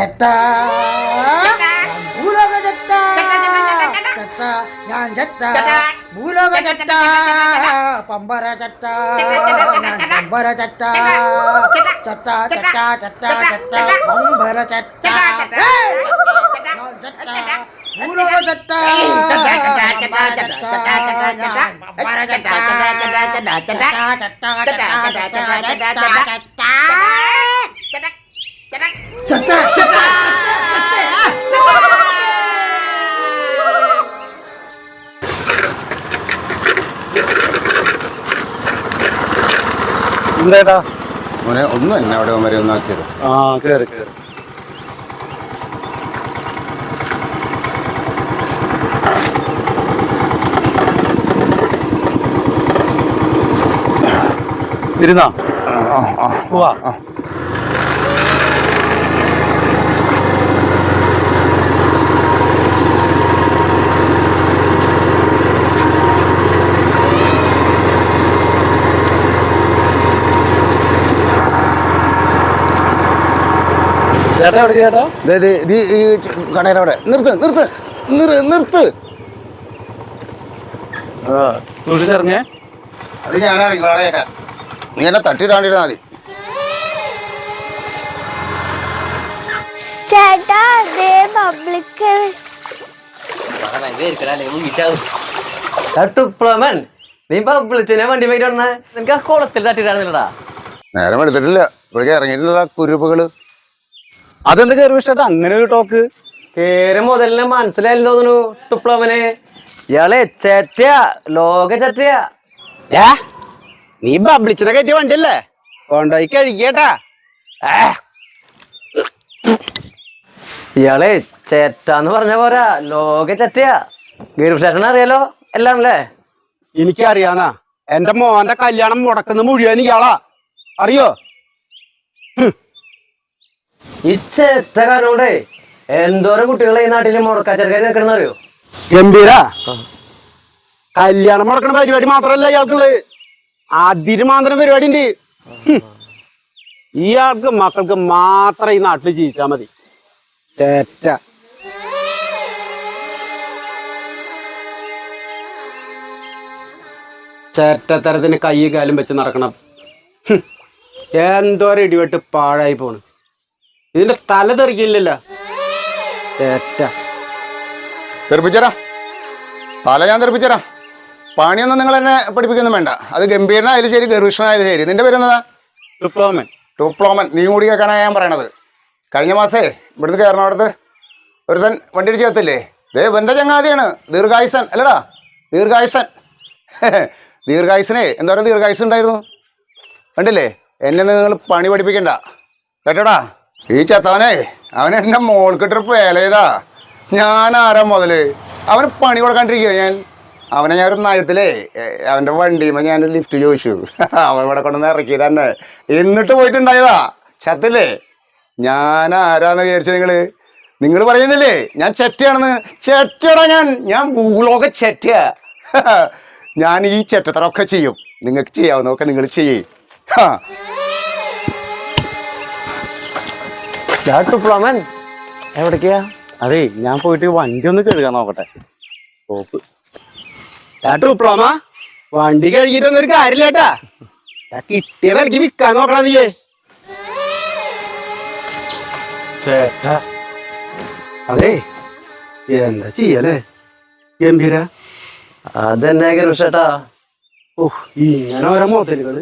ചട്ട ഭൂലോക ചട്ട ചട്ട ഞാൻ ചട്ട ഭൂലോക ചട്ട പമ്പര ചട്ട ഞാൻ പമ്പര ചട്ട ചട്ട ചട്ട ചട്ട ചട്ട പമ്പര ചട്ട ഏയ്! ഞാൻ ചട്ട ഭൂലോക ചട്ട പമ്പര ചട്ട ഞാൻ പമ്പര ചട്ട ചട്ട ചട്ട ചട്ട ചട്ട ചട്ട ചട്ട എന്തേട്ടാ മോനെ ഒന്നും എന്നെ അവിടെ വരെ ഒന്നാക്കിയത് ആ കേറി കേറി. ഇരുന്നാ. പോവാ ചേട്ടാ എവിടെ ചേട്ടാ ദേ, ദേ, ദേ, ഈ കടയുടെ അവിടെ. നിർത്ത് നിർത്ത് നിർ നിർത്ത്. അത് നീ എന്നെ തട്ടിയിടാണ്ടിരുന്നാ മതി. ചേട്ടാ അതേ പബ്ലിക്. തട്ടുപ്ലമൻ നീ വിളിച്ചതിനെ വണ്ടി പോയിട്ട് നിനക്ക് ആ കുളത്തിൽ തട്ടിട്ടായിരുന്നില്ലടാ നേരം എടുത്തിട്ടില്ല. ഇപ്പോഴേക്ക് ഇറങ്ങിയിട്ടുള്ള കുരുപ്പുകൾ. അതെന്ത് കയറി വിഷേട്ടാ അങ്ങനെ ഒരു ടോക്ക് കേറി മുതലിനെ മനസ്സിലായില്ല തോന്നുന്നു ഇയാളെ ചേട്ടിയാ ലോക ചേറ്റയാ നീ ബബ്ലിച്ചിനെ കയറ്റിയ വണ്ടിയല്ലേ? കൊണ്ടുപോയി കഴുകിയേട്ടാ. ഇയാളെ ചേറ്റാന്ന് പറഞ്ഞ പോരാ ലോക ചേട്ടിയാ ഗിരിശേഷനെ അറിയാലോ എല്ലാം അല്ലേ? എനിക്കറിയാന്നാ എന്റെ മോന്റെ കല്യാണം മുടക്കുന്ന മുഴുവൻ ഇയാളാ. അറിയോ? ഈ ചേറ്റ കാരണം കൊണ്ടേ എന്തോരം കുട്ടികളെ ഈ നാട്ടിൽ മുടക്കാച്ചെറുക്കാർ നിൽക്കണം അറിയോ? ഗംഭീര കല്യാണം മുടക്കണ പരിപാടി മാത്രല്ല ഇയാൾക്കുള്ളത്. അതിര് മാന്തന പരിപാടി ഉണ്ട്. ഇയാൾക്ക് മക്കൾക്ക് മാത്രം ഈ നാട്ടിൽ ജീവിച്ചാ മതി. ചേറ്റ. ചേറ്റത്തരത്തിന് കൈ കാലും വെച്ച് നടക്കണം. എന്തോരം ഇടിവെട്ട് പാഴായി പോണ്. ഇതിന്റെ തല തെറിക്കില്ലല്ലോ. തെറിപ്പിച്ചരാ തല ഞാൻ തെറിപ്പിച്ചരാ പണിയൊന്നും നിങ്ങൾ എന്നെ പഠിപ്പിക്കൊന്നും വേണ്ട. അത് ഗംഭീരനായാലും ശരി ഗർഭിഷ്ണനായാലും ശരി. നിന്റെ പേരെന്നതാ ഡിപ്ലോമൻ. ഡിപ്ലോമൻ. നീ കൂടി കേൾക്കാനാണ് ഞാൻ പറയണത്. കഴിഞ്ഞ മാസേ ഇവിടുന്ന് കയറണോടത്ത് ഒരുത്തൻ വണ്ടി ഇടിച്ച് കത്തില്ലേ ദേ ഇവന്റെ ചങ്ങാതിയാണ്. ദീർഘായുസൻ അല്ലടാ ദീർഘായുസൻ ദീർഘായുസനെ എന്തോരം ദീർഘായുസ് ഉണ്ടായിരുന്നു? കണ്ടില്ലേ? എന്നെ നിങ്ങൾ പണി പഠിപ്പിക്കണ്ട. കേട്ടോടാ? ഈ ചത്തവനെ അവൻ എന്റെ മോൾക്കിട്ടൊരു പേല ചെയ്താ. ഞാൻ ആരാ മുതൽ? അവന് പണി കൊടുക്കാണ്ടിരിക്കുക ഞാൻ. അവനെ ഞാൻ ഒരു നയത്തിലേ അവന്റെ വണ്ടിയുമ്പോൾ ഞാൻ ലിഫ്റ്റ് ചോദിച്ചു. അവൻ ഇവിടെ കൊണ്ടുവന്ന് ഇറക്കി തന്നെ. എന്നിട്ട് പോയിട്ടുണ്ടായതാ ചത്തില്ലേ? ഞാൻ ആരാന്ന് വിചാരിച്ചു നിങ്ങൾ? നിങ്ങൾ പറയുന്നില്ലേ? ഞാൻ ചെറ്റയാണെന്ന്? ചെറ്റടാ ഞാൻ. ഞാൻ ഭൂലോക ചെറ്റ ഞാൻ ഈ ചെറ്റത്തറൊക്കെ ചെയ്യും. നിങ്ങൾക്ക് ചെയ്യാവുന്നതൊക്കെ നിങ്ങൾ ചെയ്യേ. ഹാ ടുപ്ലമൻ എവിടേക്കാ? അതെ ഞാൻ പോയിട്ട് വണ്ടി ഒന്ന് കഴുകാൻ നോക്കട്ടെ. ഡിപ്ലോമ വണ്ടി കഴുകിയിട്ടൊന്നും ഒരു കാര്യമില്ലേട്ടാ കിട്ടിയ വിലക്ക് വിൽക്കാൻ നോക്കണ നീയേ. ചേട്ട. അതെ എന്താ ചെയ്യല്ലേ ഗംഭീര? അതെന്നെ ഗിരിശേട്ടാ ഓ ഇങ്ങനെ ഓരോ മുതലുകൾ